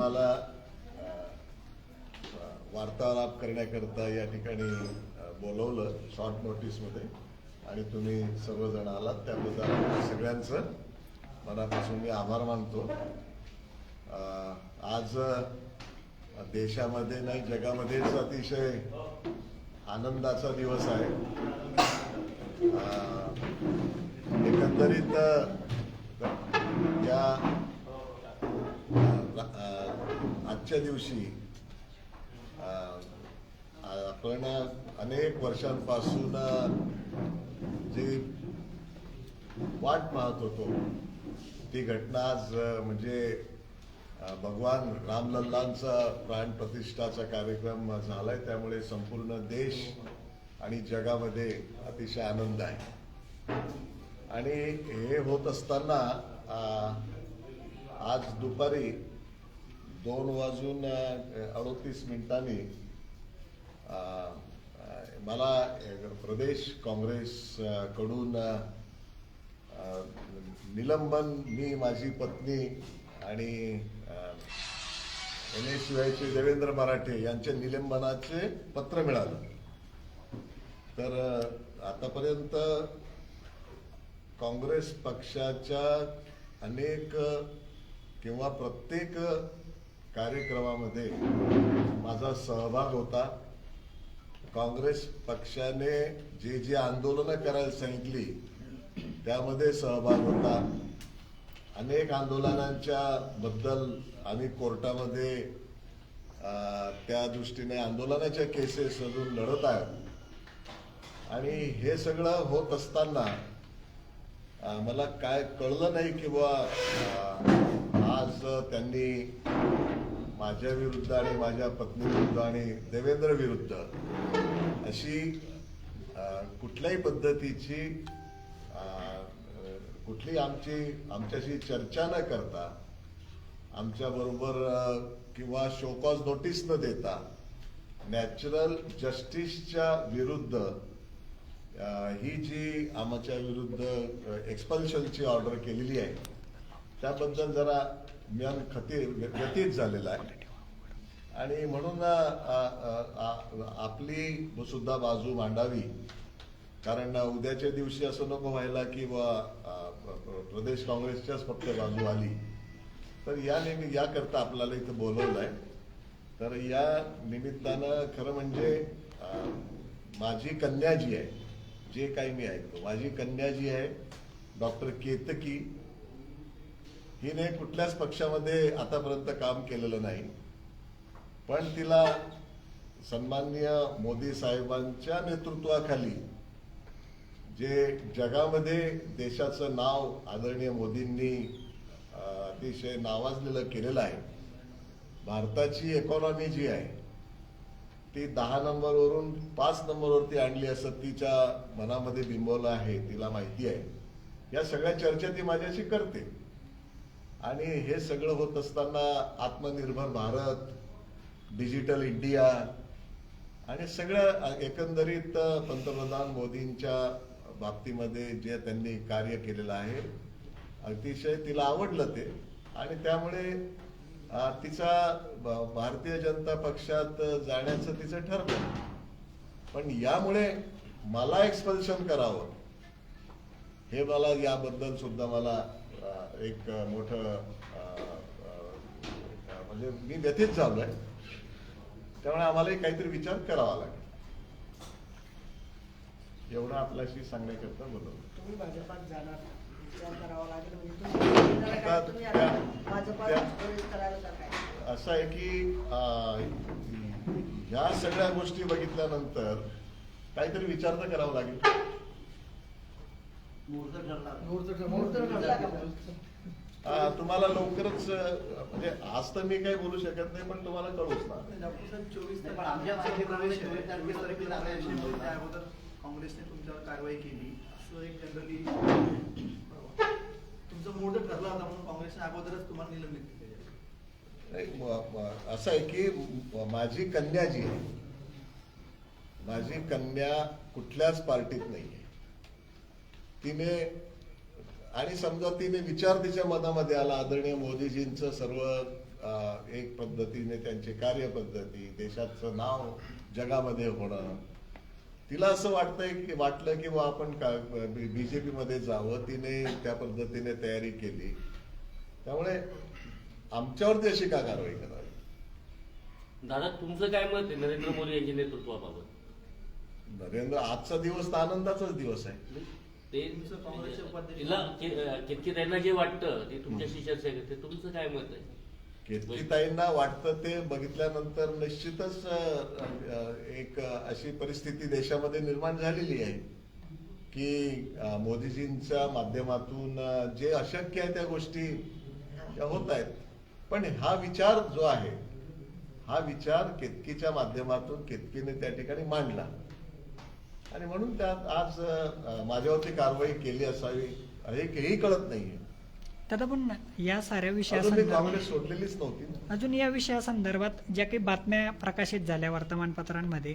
मला वार्तालाप करण्याकरता या ठिकाणी बोलवलं शॉर्ट नोटीसमध्ये आणि तुम्ही सर्वजण आलात. त्याबद्दल सगळ्यांचं मनापासून मी आभार मानतो. आज देशामध्ये नाही जगामध्येच अतिशय आनंदाचा दिवस आहे. एकंदरीत या आजच्या दिवशी आपण अनेक वर्षांपासून जी वाट पाहत होतो ती घटना आज म्हणजे भगवान रामलल्लांचा प्राण प्रतिष्ठाचा कार्यक्रम झालाय त्यामुळे संपूर्ण देश आणि जगामध्ये अतिशय आनंद आहे. आणि हे होत असताना आज दुपारी दोन वाजून अडोतीस मिनिटांनी मला प्रदेश काँग्रेसकडून निलंबन मी माझी पत्नी आणि एन एस शिवायचे देवेंद्र मराठे यांच्या निलंबनाचे पत्र मिळालं. तर आतापर्यंत काँग्रेस पक्षाच्या अनेक किंवा प्रत्येक कार्यक्रमामध्ये माझा सहभाग होता. काँग्रेस पक्षाने जे जे आंदोलनं करायला सांगितली त्यामध्ये सहभाग होता. अनेक आंदोलनांच्या बद्दल आम्ही कोर्टामध्ये त्या दृष्टीने आंदोलनाच्या केसेस अजून लढत आहेत. आणि हे सगळं होत असताना मला काय कळलं नाही की बुवा आज त्यांनी माझ्या विरुद्ध आणि माझ्या पत्नी विरुद्ध आणि देवेंद्र विरुद्ध अशी कुठल्याही पद्धतीची कुठली आमची आमच्याशी चर्चा न करता आमच्या बरोबर किंवा शोकॉज नोटीस न देता नॅचरल जस्टिसच्या विरुद्ध ही जी आमच्या विरुद्ध एक्सपल्शनची ऑर्डर केलेली आहे त्याबद्दल जरा मन खती व्यतीत झालेला आहे. आणि म्हणून आपली सुद्धा बाजू मांडावी. कारण उद्याच्या दिवशी असं नको व्हायला की बा प्रदेश काँग्रेसच्याच फक्त बाजू आली. तर या नेहमी याकरता आपल्याला इथं बोलवलंय. तर या निमित्तानं खरं म्हणजे माझी कन्या जी आहे जे काही मी ऐकतो माझी कन्या जी आहे डॉक्टर केतकी हिने कुठल्याच पक्षामध्ये आतापर्यंत काम केलेलं नाही. पण तिला सन्माननीय मोदी साहेबांच्या नेतृत्वाखाली जे जगामध्ये देशाचं नाव आदरणीय मोदींनी अतिशय नावाजलेलं केलेलं आहे भारताची इकॉनॉमी जी आहे ती दहा नंबरवरून पाच नंबरवरती आणली असं तिच्या मनामध्ये बिंबवलं आहे तिला माहिती आहे. या सगळ्या चर्चा ती माझ्याशी करते. आणि हे सगळं होत असताना आत्मनिर्भर भारत डिजिटल इंडिया आणि सगळं एकंदरीत पंतप्रधान मोदींच्या बाबतीमध्ये जे त्यांनी कार्य केलेलं आहे अतिशय तिला आवडलं ते. आणि त्यामुळे तिचा भारतीय जनता पक्षात जाण्याचं तिचं ठरलं. पण यामुळे मला एक्सपल्शन करावं. हे मला याबद्दल सुद्धा मला एक मोठं म्हणजे मी व्यथित झालोय. त्यामुळे आम्हालाही काहीतरी विचार करावा लागेल. एवढं आपल्याशी सांगण्याकरता बोलवलं तुम्ही भाजपात जाणार. विचार करावा लागेल. म्हणजे असं आहे की ह्या सगळ्या गोष्टी बघितल्यानंतर काहीतरी विचार तर करावा लागेल. तुम्हाला लवकरच म्हणजे आज तर मी काही बोलू शकत नाही पण तुम्हाला कळूच ना आहे. आहे. काँग्रेसने तुमच्यावर कारवाई केली असं एक जनरली तुमचं मूड ठरला होता म्हणून काँग्रेसने अगोदरच तुम्हाला निलंबित केले नाही, असं आहे की माझी कन्या जी आहे माझी कन्या कुठल्याच पार्टीत नाहीये तिने आणि समजा तिने विचार तिच्या मनामध्ये आला आदरणीय मोदीजींचं सर्व एक पद्धतीने त्यांची कार्यपद्धती देशाचं नाव जगामध्ये होणं. तिला असं वाटतंय की वाटलं की बा आपण बीजेपी मध्ये जावं. तिने त्या पद्धतीने तयारी केली. त्यामुळे आमच्यावरती अशी का कारवाई करावी? दादा तुमचं काय मत आहे नरेंद्र मोदी यांच्या नेतृत्वाबाबत? नरेंद्र आजचा दिवस तर आनंदाचाच दिवस आहे. तिला केतकी त्यांना जे वाटतं ते तुमच्याशी चर्चा करते तुमचं काय मत आहे? केतकीताईंना वाटतं ते बघितल्यानंतर निश्चितच एक अशी परिस्थिती देशामध्ये निर्माण झालेली आहे की मोदीजींच्या माध्यमातून जे अशक्य आहे त्या गोष्टी त्या होत आहेत. पण हा विचार जो आहे हा विचार केतकीच्या माध्यमातून केतकीने त्या ठिकाणी मांडला. आणि म्हणून त्यात आज माझ्यावरती कारवाई केली असावी हे हेही कळत नाहीये. दादा पण या साऱ्या विषयासंदर्भात सोडलेलीच नव्हती. अजून या विषयासंदर्भात ज्या काही बातम्या प्रकाशित झाल्या वर्तमानपत्रांमध्ये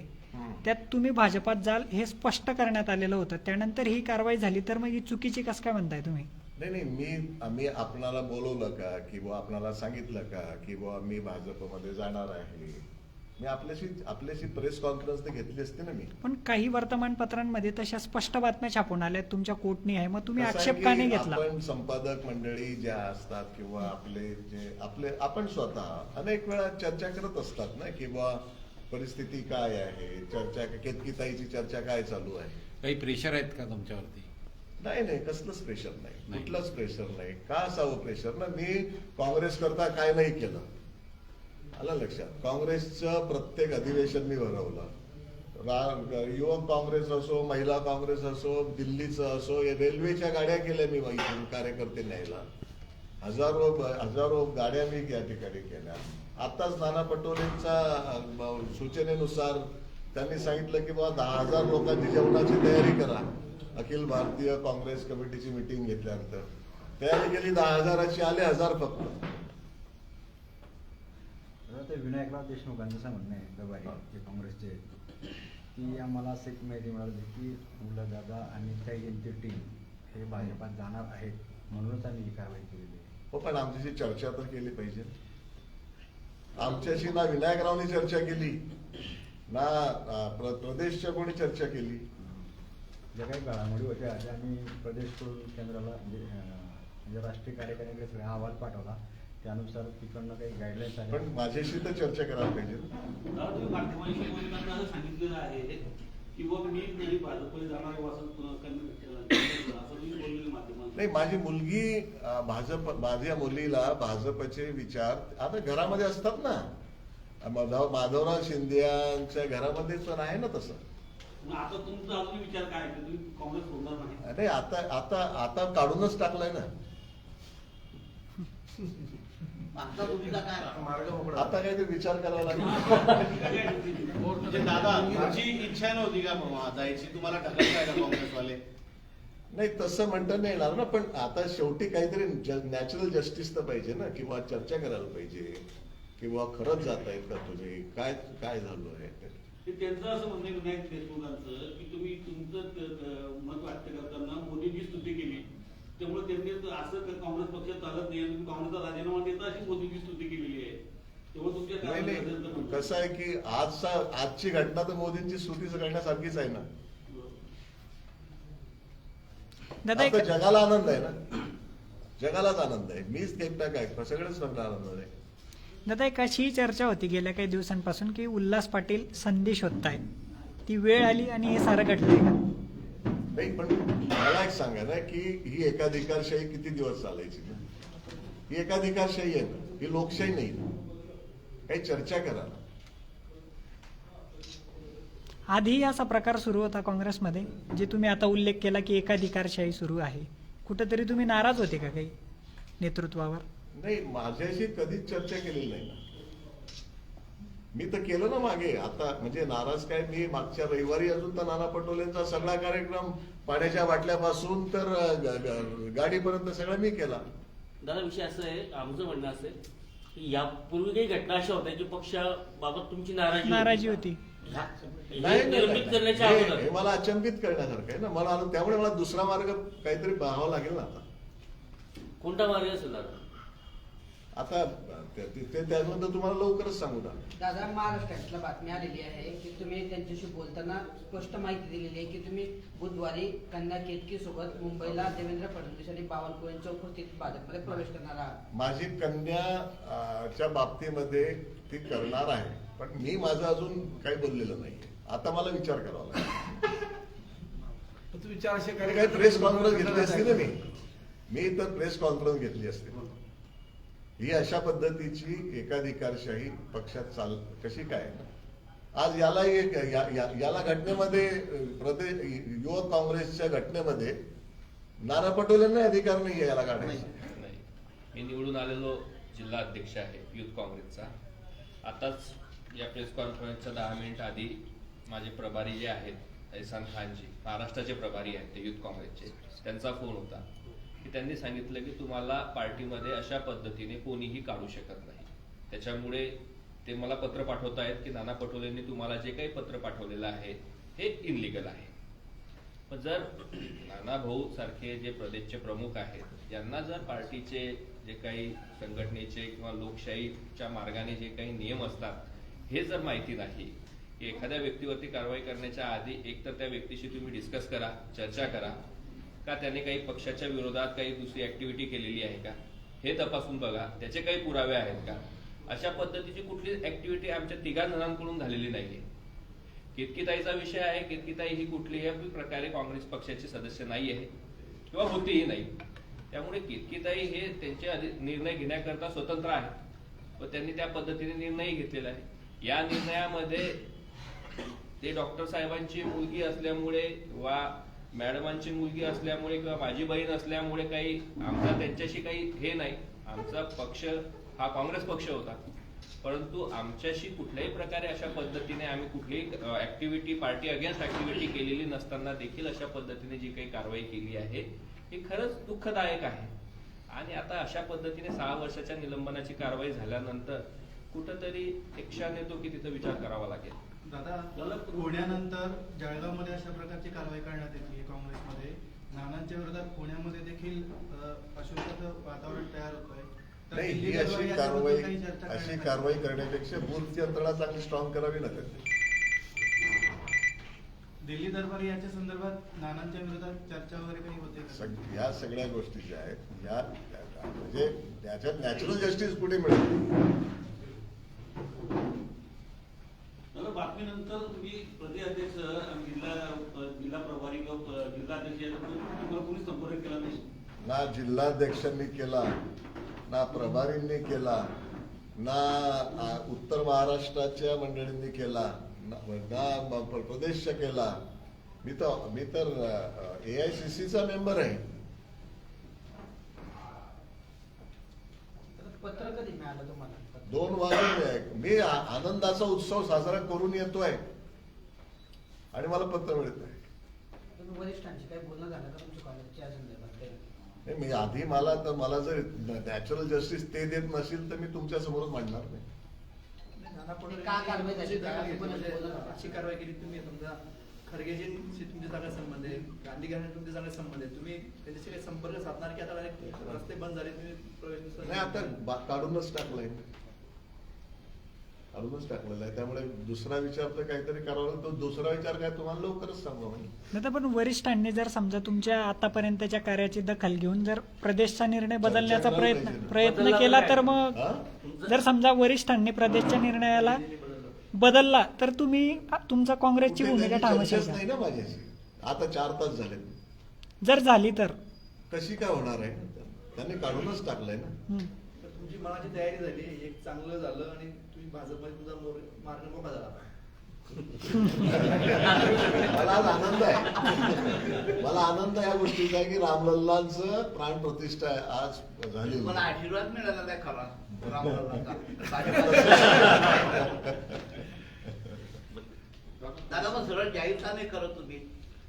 त्यात तुम्ही भाजपात जाल हे स्पष्ट करण्यात आलेलं होतं. त्यानंतर ही कारवाई झाली तर मग ही चुकीची कसं काय म्हणताय तुम्ही? नाही नाही मी आम्ही आपणाला बोलवलं का? की बुवा आपणाला सांगितलं का? की बुवा मी भाजपमध्ये जाणार आहे. मी आपल्याशी आपल्याशी प्रेस कॉन्फरन्स तर घेतली असते ना मी. पण काही वर्तमानपत्रांमध्ये तशा स्पष्ट बातम्या छापून आल्या तुमच्या कोर्टनी आहे. मग तुम्ही कसं आक्षेप की का नाही घेतला? आपण संपादक मंडळी ज्या असतात किंवा आपले जे आपले आपण स्वतः अनेक वेळा चर्चा करत असतात ना की बुवा परिस्थिती काय आहे? चर्चा केतकीताईची चर्चा काय चालू आहे? काही प्रेशर आहेत का तुमच्यावरती? नाही नाही कसलंच प्रेशर नाही. नाही. कुठलंच प्रेशर नाही. का असावं प्रेशर ना मी काँग्रेस करता काय नाही केलं. आला लक्षात. काँग्रेसचं प्रत्येक अधिवेशन मी भरवलं. युवक काँग्रेस असो महिला काँग्रेस असो दिल्लीचं असो या रेल्वेच्या गाड्या केल्या मी इथून कार्यकर्ते न्यायला. हजारो हजारो गाड्या मी या ठिकाणी केल्या. आताच नाना पटोलेंचा सूचनेनुसार त्यांनी सांगितलं की बाबा दहा हजार लोकांची जेवणाची तयारी करा. अखिल भारतीय काँग्रेस कमिटीची मिटिंग घेतल्यानंतर. तयारी केली दहा हजाराची आले हजार फक्त. ते विनायकराव देशमुखांचं असं म्हणणं आहे जे काँग्रेसचे की आम्हाला असं एक माहिती मिळाली की मुलं दादा आणि त्या यांची टीम हे भाजपात जाणार आहेत म्हणूनच आम्ही ही कारवाई केलेली आहे. हो पण आमच्याशी चर्चा तर केली पाहिजे. आमच्याशी ना विनायकरावनी चर्चा केली ना प्र- प्रदेशच्या कोणी चर्चा केली. ज्या काही घडामोडी होत्या त्या आम्ही प्रदेशकडून केंद्राला म्हणजे अं, म्हणजे राष्ट्रीय कार्यकारिणीकडे सगळा अहवाल पाठवला. त्यानुसार तिकडनं काही गाईडलाईन्स आल्या पण माझ्याशी तर चर्चा करायला पाहिजे. ना. दादा तुम्ही माध्यमांशी बोलताना असं सांगितलेलं आहे की बाबा मी नाही भाजपमध्ये जाणार आहे असं पुन्हा कन्व्हिन्स केलं असं तुम्ही बोललेलं माध्यमांना नाही माझी मुलगी अं, भाजप माझ्या मुलीला भाजपचे विचार आता घरामध्ये असतात ना. माधव माधवराव शिंदेच्या घरामध्ये पण आहे ना तसं. मग आता तुमचा अजून विचार काय आहे? तुम्ही काँग्रेस सोडणार नाही. अरे आता आता आता काढूनच टाकलाय ना. आता भूमिका काय? मार्ग मोकळा. आता काहीतरी विचार करावा लागेल. म्हणजे दादा तुमची इच्छा नव्हती का बाबा जायची? तुम्हाला ढकलताय का काँग्रेसवाले? नाही तसं म्हणता नाही येणार ना पण आता शेवटी काहीतरी नॅचरल जस्टिस तर पाहिजे ना किंवा चर्चा करायला पाहिजे किंवा खरंच जात आहेत का तुम्ही काय काय झालं आहे? त्यांचं असं म्हणणं विनायक देशमुखांचं की तुम्ही तुमचं मत व्यक्त करताना मोदींची स्तुती केली. त्यामुळे त्यांनी असं क- काँग्रेस पक्ष चालत नाही. तुम्ही काँग्रेसचा राजीनामा देता अशी मोदींची स्तुती केलेली आहे. म्हणतो. कसं आहे की आजचा आजची घटना तर मोदींची स्तुती करण्यासारखीच आहे ना. जगाला आनंद आहे ना. जगालाच आनंद आहे. मीच एकटा काय सगळेच सगळं आनंद आहे दादा एक अशी चर्चा होती गेल्या काही दिवसांपासून की उल्हास पाटील संधी शोधताय ती वेळ आली आणि हे सारं घडलंय का? नाही पण मला एक सांगा ना की ही एकाधिकारशाही किती दिवस चालायची ना? ही एकाधिकारशाही आहे ना? ही लोकशाही नाही. काही चर्चा करा आधी असा प्रकार सुरू होता काँग्रेसमध्ये जे तुम्ही आता उल्लेख केला की एकाधिकारशाही सुरू आहे. कुठेतरी तुम्ही नाराज होते का काही नेतृत्वावर? नाही माझ्याशी कधीच चर्चा केलेली नाही ना. मी तर केलं ना मागे. आता म्हणजे नाराज काय? मी मागच्या रविवारी अजून तर नाना पटोलेंचा सगळा कार्यक्रम पाण्याच्या बाटल्यापासून तर गाडीपर्यंत सगळा मी केला. दादा विषय असं आहे आमचं म्हणणं असं आहे की यापूर्वी काही घटना अशा होत्या की पक्षाबाबत तुमची नाराजी नाराजी होती. हे नाही, मला अचंबित करण्यासारखं आहे ना. मला त्यामुळे मला दुसरा मार्ग काहीतरी पाहावा लागेल ना आता. कोणता मार्ग असेल दादा? आता ते- त्याबद्दल तुम्हाला लवकरच सांगू ना. दादा महाराष्ट्रातल्या बातमी आलेली आहे की तुम्ही त्यांच्याशी बोलताना स्पष्ट माहिती दिलेली आहे की तुम्ही बुधवारी कन्या केतकी सोबत मुंबईला देवेंद्र फडणवीस आणि बावनकुळेंच्या उपस्थितीत भाजपमध्ये प्रवेश करणार आहात. माझी कन्या अं, च्या बाबतीमध्ये ती करणार आहे पण मी माझं अजून काही बोललेलं नाही. आता मला विचार करावा लागेल. तुम्ही चारशे आणि काही प्रेस कॉन्फरन्स घेतली असती ना मी. मी तर प्रेस कॉन्फरन्स घेतली असती. ही अशा पद्धतीची एकाधिकारशाही पक्षात चाल कशी काय? आज याला एक या- या- याला घटनेमध्ये प्रदेश युवक काँग्रेसच्या घटनेमध्ये नाना पटोलेंना अधिकार नाही याला काढायचा नाही. मी निवडून आलेलो जिल्हा अध्यक्ष आहे युथ काँग्रेसचा. आताच या प्रेस कॉन्फरन्सच्या दहा मिनिट आधी माझे प्रभारी जे आहेत एहसान खानजी महाराष्ट्राचे प्रभारी आहेत ते युथ काँग्रेसचे. त्यांचा फोन होता. की त्यांनी सांगितलं की तुम्हाला पार्टीमध्ये अशा पद्धतीने कोणीही काढू शकत नाही. त्याच्यामुळे ते मला पत्र पाठवत आहेत की नाना पटोलेंनी तुम्हाला जे काही पत्र पाठवलेलं आहे हे इनलिगल आहे. पण जर नाना भाऊ सारखे जे प्रदेशचे प्रमुख आहेत यांना जर पार्टीचे जे काही संघटनेचे किंवा लोकशाहीच्या मार्गाने जे काही नियम असतात हे जर माहिती नाही की एखाद्या व्यक्तीवरती कारवाई करण्याच्या आधी एक तर त्या व्यक्तीशी तुम्ही डिस्कस करा चर्चा करा का त्याने काही पक्षाच्या विरोधात काही दुसरी ऍक्टिव्हिटी केलेली आहे का? हे तपासून बघा. त्याचे काही पुरावे आहेत का? अशा पद्धतीची कुठली ऍक्टिव्हिटी आमच्या तिघा जणांकडून झालेली नाहीये. केतकीताईचा विषय आहे केतकीताई ही कुठल्याही प्रकारे काँग्रेस पक्षाचे सदस्य नाही आहे किंवा होतीही नाही. त्यामुळे केतकीताई हे त्यांचे निर्णय घेण्याकरता स्वतंत्र आहेत. व त्यांनी त्या पद्धतीने निर्णय घेतलेला आहे. या निर्णयामध्ये ते डॉक्टर साहेबांची मुलगी असल्यामुळे वा मॅडमांची मुलगी असल्यामुळे किंवा माझी बहीण असल्यामुळे काही आमचा त्यांच्याशी काही हे नाही. आमचा पक्ष हा काँग्रेस पक्ष होता. परंतु आमच्याशी कुठल्याही प्रकारे अशा पद्धतीने आम्ही कुठलीही ऍक्टिव्हिटी पार्टी अगेन्स्ट ऍक्टिव्हिटी केलेली नसताना देखील अशा पद्धतीने जी काही कारवाई केली आहे ही खरंच दुःखदायक आहे. आणि आता अशा पद्धतीने सहा वर्षाच्या निलंबनाची कारवाई झाल्यानंतर कुठंतरी एक क्षण येतो की तिथं विचार करावा लागेल. दादा पुण्यानंतर जळगावमध्ये अशा प्रकारची कारवाई करण्यात येते काँग्रेसमध्ये. नानांच्या विरोधात पुण्यामध्ये देखील अ, अशुद्धचं वातावरण तयार होत आहे तर नाही ही अशी कारवाई अशी कारवाई. करण्यापेक्षा बूथ यंत्रणा चांगली स्ट्रॉंग करावी त्यांनी दिल्ली दरबार याच्या संदर्भात नानांच्या विरोधात चर्चा वगैरे काही होते ह्या सगळ्या गोष्टी ज्या आहेत ह्या म्हणजे त्याच्यात नॅचरल जस्टिस कुठे मिळेल दादा बातमीनंतर तुम्ही प्रदेश अध्यक्ष जिल्हा प्रभारी किंवा अ, जिल्हा अध्यक्ष याच्याबद्दल तुम्हाला कोणी संपर्क केला नाही? ना जिल्हाध्यक्षांनी केला ना प्रभारींनी केला ना उत्तर महाराष्ट्राच्या मंडळींनी केला ना प्रदेशच्या केला. मी तर मी तर ए आय सी सीचा मेंबर आहे. तर पत्र कधी मिळालं तुम्हाला? दोन वाजून मी आनंदाचा उत्सव साजरा करून येतोय. आणि मला पत्र मिळत वरिष्ठांशी काही बोलणं झालं का तुमच्या कॉलेजच्या संदर्भात काही? नाही, मी आधी मला तर मला जर नॅचरल जस्टिस ते देत नसेल तर मी तुमच्या समोरच मांडणार नाही. का कारवाई झाली? अशी कारवाई केली तुम्ही समजा खरगेजींशी तुमचे चांगले संबंध आहे गांधी चांगले संबंध आहे तुम्ही त्यांच्याशी काही संपर्क साधणार की आता direct रस्ते बंद झाले तुम्ही प्रवेश नाही आता बा- काढूनच टाकलंय. काढूनच टाकलेलं आहे त्यामुळे दुसरा विचार तर काहीतरी करावा. तो दुसरा विचार काय तुम्हाला लवकरच सांगू म्हणजे नाही तर पण वरिष्ठांनी जर समजा तुमच्या आतापर्यंतच्या कार्याची दखल घेऊन जर प्रदेशचा निर्णय बदलण्याचा चर्चा प्रयत्न. प्रयत्न बदलला केला तर? मग हा? जर समजा वरिष्ठांनी प्रदेशच्या निर्णयाला बदलला तर तुम्ही तुमचा काँग्रेसची कुठे भूमिका ठामशाल चर्चाच नाही? ना माझ्याशी आता चार तास झाले जर झाली तर कशी काय होणार आहे त्यांनी काढूनच टाकलंय ना. तर तुमची मनाची तयारी झाली एक चांगलं झालं आणि भाजपमध्ये मोर- मार्ग झाला. मला आज आनंद आहे. मला आनंद या गोष्टीचा आहे की रामलल्लांचं प्राण प्रतिष्ठा आज झाली मला आशीर्वाद मिळाला नाही खरा. दादा मग सरळ जाहीर का नाही करत तुम्ही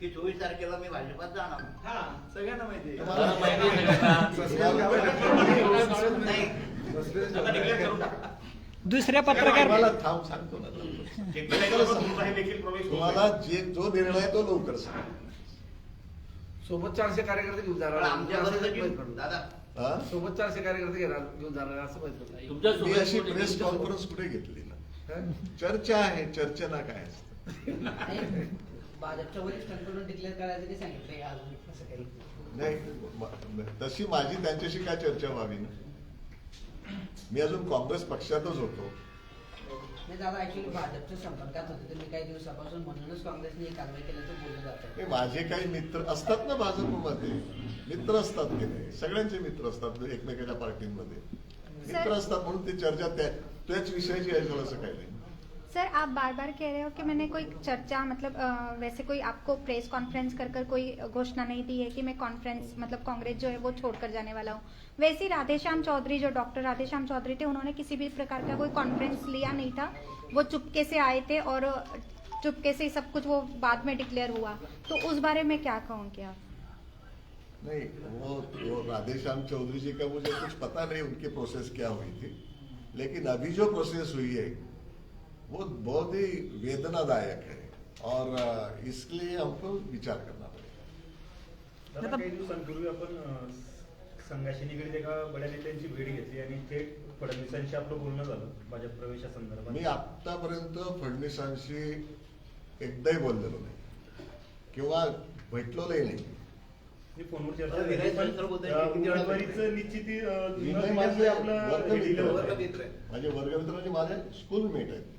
की चोवीस तारखेला मी भाजपात जाणार. हा सगळ्यांना माहिती आहे. दुसऱ्या पत्रकार मला थांब सांगतो ना तुम्हाला जे जो निर्णय आहे तो लवकर सांग. सोबत चारशे कार्यकर्ते घेऊन हा? सोबत चारशे कार्यकर्ते घेणार घेऊन जाणार असं तुमच्या मी अशी सोबत प्रेस कॉन्फरन्स कुठे घेतली ना? चर्चा आहे चर्चेला काय असतं? नाही, भाजपच्या वरिष्ठांकडून डिक्लेअर करायचं ते असं काही. नाही म- तशी माझी त्यांच्याशी काय चर्चा व्हावी ना? मी अजून काँग्रेस पक्षातच होतो. नाही दादा ऍक्च्युली भाजपच्या संपर्कात होते तुम्ही काही दिवसापासून म्हणूनच काँग्रेसने ही कारवाई केल्याचं बोललं जातं. नाही, माझे काही मित्र असतात ना भाजपमध्ये? मित्र असतात की नाही? सगळ्यांचे मित्र असतात एकमेकाच्या पार्टीमध्ये. मित्र असतात म्हणून ती चर्चा त्या त्याच विषयाची असं काही नाही. सर आप बार बार कह रहे हो कि मैंने कोई चर्चा मतलब वैसे कोई आपको प्रेस कॉन्फ्रेंस कर कर कोई घोषणा नहीं दी है कि मैं कॉन्फ्रेंस मतलब कांग्रेस जो है वो छोड़कर जाने वाला हूँ। वैसे राधेश्याम चौधरी जो डॉक्टर राधेश्याम चौधरी थे उन्होंने किसी भी प्रकार का कोई कॉन्फ्रेंस लिया नहीं था। वो चुपके से आए थे और चुपके से सब कुछ वो बाद में डिक्लेयर हुआ। तो उस बारे में क्या कहोगे आप? नहीं वो, वो राधेश्याम चौधरी जी का मुझे कुछ पता नहीं उनकी प्रोसेस क्या हुई थी। लेकिन अभी जो प्रोसेस हुई है वो बहुत ही वेदनादायक है। और अ, इसके लिए हमको विचार करना पड़ेगा। काही दिवसांपूर्वी आपण संघाशी निगडीत एका बड्या नेत्यांची भेट घेतली आणि थेट फडणवीसांशी आपलं बोलणं झालं भाजप प्रवेशासंदर्भात मी आतापर्यंत फडणवीसांशी एकदाही बोललेलो नाही. किंवा भेटलोही नाही. मी फोनवर चर्चा निश्चिती माझे वर्गमित्र. म्हणजे माझे स्कूलमेट आहेत.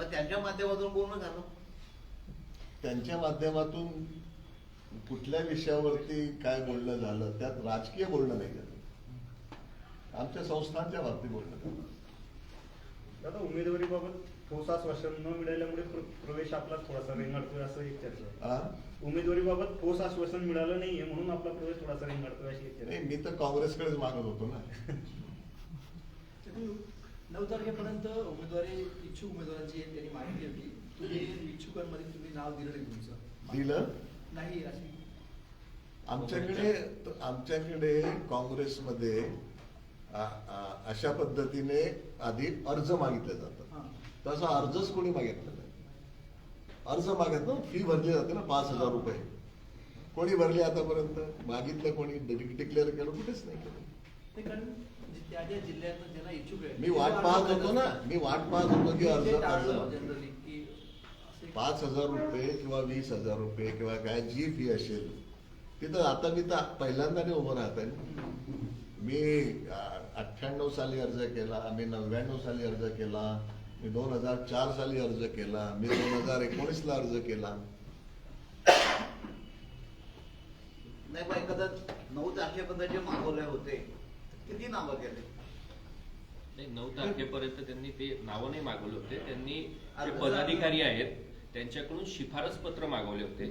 मग त्यांच्या माध्यमातून बोलणं झालं. त्यांच्या माध्यमातून कुठल्या विषयावरती काय बोलणं झालं त्यात राजकीय बोलणं नाही झालं. आमच्या संस्थांच्या बाबतीत बोलणं झालं. दादा उमेदवारीबाबत ठोस आश्वासन न मिळाल्यामुळे प्र- प्रवेश आपला थोडासा रेंगाळतोय असं एक चर्चा? उमेदवारीबाबत ठोस आश्वासन मिळालं नाहीये म्हणून आपला प्रवेश थोडासा रेंगाळतोय अशी एक चर्चा. मी तर काँग्रेसकडेच मागत होतो ना. नऊ तारखेपर्यंत उमेदवारी इच्छुक उमेदवारांची त्यांनी माहिती होती तुम्ही इच्छुकांमध्ये तुम्ही नाव दिलं नाही तुमचं. दिलं? नाही अशी. आमच्याकडे आमच्याकडे काँग्रेसमध्ये अशा पद्धतीने आधी अर्ज मागितले जातात. तसा अर्जच कोणी मागितला नाही. अर्ज मागितलं फी भरली जाते ना पाच हजार रुपये. कोणी भरली आतापर्यंत? मागितलं कोणी? डिक्लेअर केलं कुठेच नाही केलं. त्या ज्या जिल्ह्यात ज्यांना इच्छुक आहे मी वाट पाहत होतो ना मी वाट पाहत होतो की अर्ज अर्ज माग. जनरली की असे पाच हजार रुपये किंवा वीस हजार रुपये किंवा काय जी फी असेल तिथं आता मी तर पहिल्यांदाने उभं राहत आहे मी अठ्ठ्याण्णव साली अर्ज केला मी नव्याण्णव साली अर्ज केला मी दोन हजार चार साली अर्ज केला मी दोन हजार एकोणीसला अर्ज केला नाही पण एखादा नऊ तारखेपर्यंत जे मागवले होते किती नावं गेले नाही, नऊ तारखेपर्यंत त्यांनी ते नावं नाही मागवले होते. त्यांनी जे पदाधिकारी आहेत त्यांच्याकडून शिफारस पत्र मागवले होते.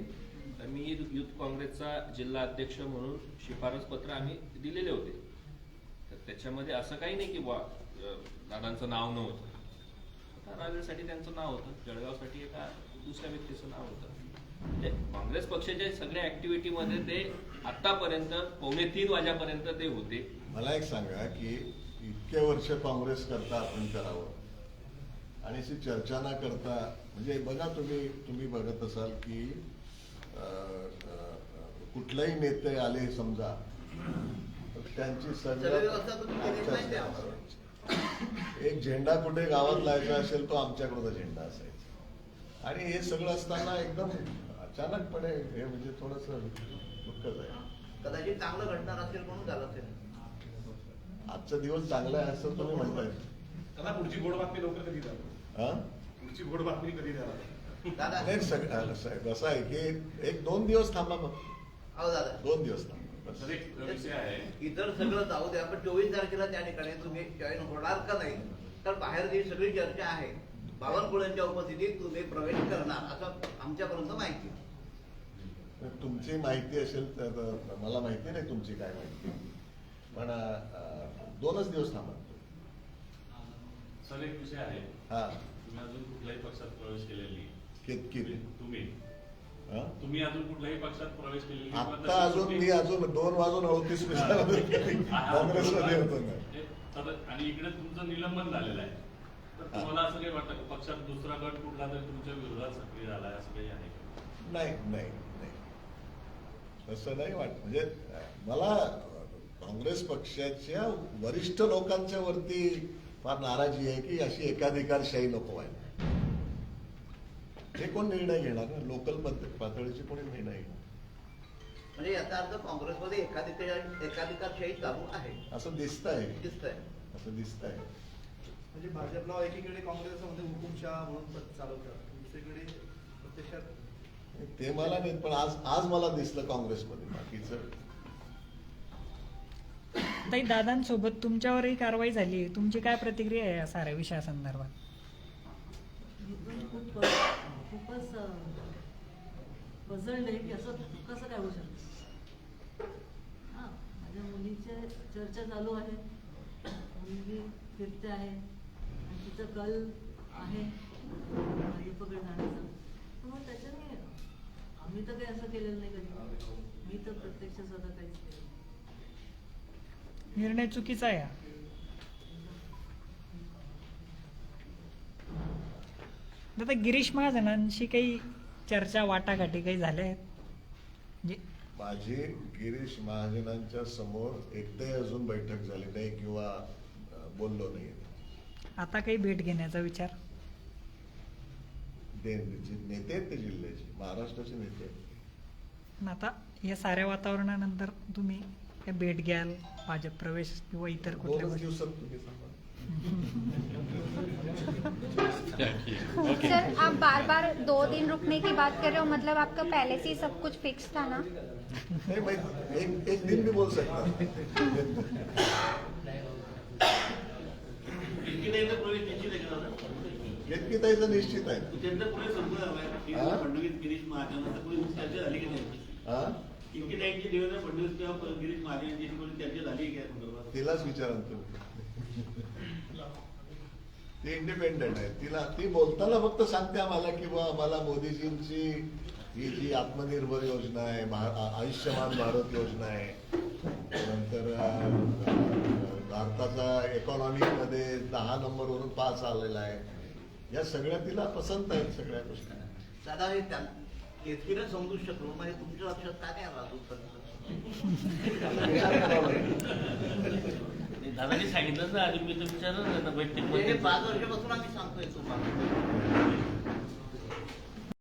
तर मी युथ काँग्रेसचा जिल्हा अध्यक्ष म्हणून शिफारस पत्र आम्ही दिलेले होते. तर त्याच्यामध्ये असं काही नाही की अं, दादांचं नाव नव्हतं. रावेरसाठी त्यांचं नाव होतं. जळगावसाठी एका दुसऱ्या व्यक्तीचं नाव होतं. ते काँग्रेस पक्षाच्या सगळ्या ऍक्टिव्हिटीमध्ये ते आतापर्यंत पावणे तीन वाजेपर्यंत ते होते. मला एक सांगा की इतके वर्ष काँग्रेस करता आपण करावं. आणि अशी चर्चा न करता म्हणजे बघा तुम्ही तुम्ही बघत असाल की कुठलाही नेते आले समजा त्यांची. सगळ्यात एक झेंडा कुठे गावात लावायचा असेल तो आमच्याकडचा झेंडा असायचा. आणि हे सगळं असताना एकदम अचानकपणे हे म्हणजे थोडस दुःखच आहे. कदाचित चांगलं घडणार असेल म्हणून झालं असेल. आजचा दिवस चांगला आहे असं तुम्ही म्हणताय. दादा पुढची गोड बातमी लवकर कधी द्या हा? पुढची गोड बातमी कधी द्या दादा. नाही सग- अं, स- कसं आहे की एक दोन दिवस थांबा मग अहो दादा. दोन दिवस थांबा बस. एक विषय आहे. इतर सगळं जाऊ द्या पण चोवीस तारखेला त्या ठिकाणी तुम्ही जॉईन होणार का नाही तर बाहेर जी सगळी चर्चा आहे. बावनकुळ्यांच्या उपस्थितीत तुम्ही प्रवेश करणार असं आमच्यापर्यंत माहिती आहे. तुमची माहिती असेल तर तर मला माहिती नाही तुमची काय माहिती. पण अं, दोनच दिवस थांबा. सर एक विषय आहे. हा. तुम्ही अजून कुठल्याही पक्षात प्रवेश केलेला नाही. किती तुम्ही. हा? तुम्ही अजून कुठल्याही पक्षात प्रवेश केलेला नाही. पण आता तशी अजून मी अजून दोन वाजून अडतीस मिनिटामध्ये काँग्रेसमध्ये होतो ना. हे आणि इकडे तुमचं निलंबन झालेलं आहे. तर तुम्हाला असं काही वाटतं का? पक्षात दुसरा गट कुठला तरी तुमच्या विरोधात सक्रिय झाला आहे असं काही आहे का? नाही नाही नाही. तसं नाही वाटत. म्हणजे मला काँग्रेस पक्षाच्या वरिष्ठ लोकांच्या वरती फार नाराजी आहे की अशी एकाधिकारशाही नको आहे हे कोण निर्णय घेणार ना? लोकल पातळीचे कोणी निर्णय घेणार? म्हणजे याचा अर्थ काँग्रेसमध्ये एकाधिकार एकाधिकारशाही चालू आहे. असं दिसतंय. दिसतंय. असं दिसतंय. म्हणजे भाजपला एकीकडे काँग्रेस म्हणते हुकुमशहा म्हणून चालवतात दुसरीकडे प्रत्यक्षात ते मला नाही पण आज आज मला दिसलं काँग्रेसमध्ये बाकीचं. ताई दादांसोबत तुमच्यावरही कारवाई झाली. तुमची काय प्रतिक्रिया आहे या साऱ्या विषयासंदर्भात खूप खूपच पझल्ड आहे की असं कसं काय होऊ शकतं? हां माझ्या मुलीचे चर्चा चालू आहे. मुलगी फिरते आहे. आणि तिचं कल आहे. भाजपकडे जाण्याचं मग त्याच्याने आम्ही तर काही असं केलेलं नाही कधी. मी तर प्रत्यक्ष स्वतः काहीच केलं नाही. निर्णय चुकीचा आहे हा. आता गिरीश महाजनांशी काही चर्चा वाटाघाटी काही झाल्या आहेत म्हणजे माझी गिरीश महाजनांच्या समोर एकदाही अजून बैठक झाली नाही किंवा बोललो नाही आता काही भेट घेण्याचा विचार ते नेते आहेत ते जिल्ह्याचे महाराष्ट्राचे नेते आहेत. आता या साऱ्या वातावरणानंतर तुम्ही काय भेट घ्याल भाजप प्रवेश किंवा इतर कुठल्या गोष्टी. सर आप बार बार दो दिन रुकने की बात कर रहे हो मतलब आपका पहले से ही सब कुछ फिक्स था ना? नहीं मैं एक एक दिन भी बोल सकता हूं. प्रवेश निश्चित आहे. हा? हा देवेंद्र फडणवीस किंवा गिरीश महाजन यांच्याशी कोणी चर्चा झाली की संदर्भात तिलाच विचारा ती इंडिपेंडेंट आहे. तिला ती बोलताना फक्त सांगते आम्हाला की बा आम्हाला मोदीजींची ही जी आत्मनिर्भर योजना आहे आयुष्यमान भारत योजना आहे. नंतर भारताचा economic मध्ये दहा नंबरवरून पास आलेला आहे. या सगळ्या तिला पसंत आहेत सगळ्या गोष्टी. दादा हे त्या केसरीला समजू शकलो हे तुमच्या लक्षात का नाही आला. दादानी सांगितलं ना आधी मी तर विचारलं ना म्हणजे बैठकीमध्ये पाच वर्षापासून आम्ही सांगतोय तुम्हाला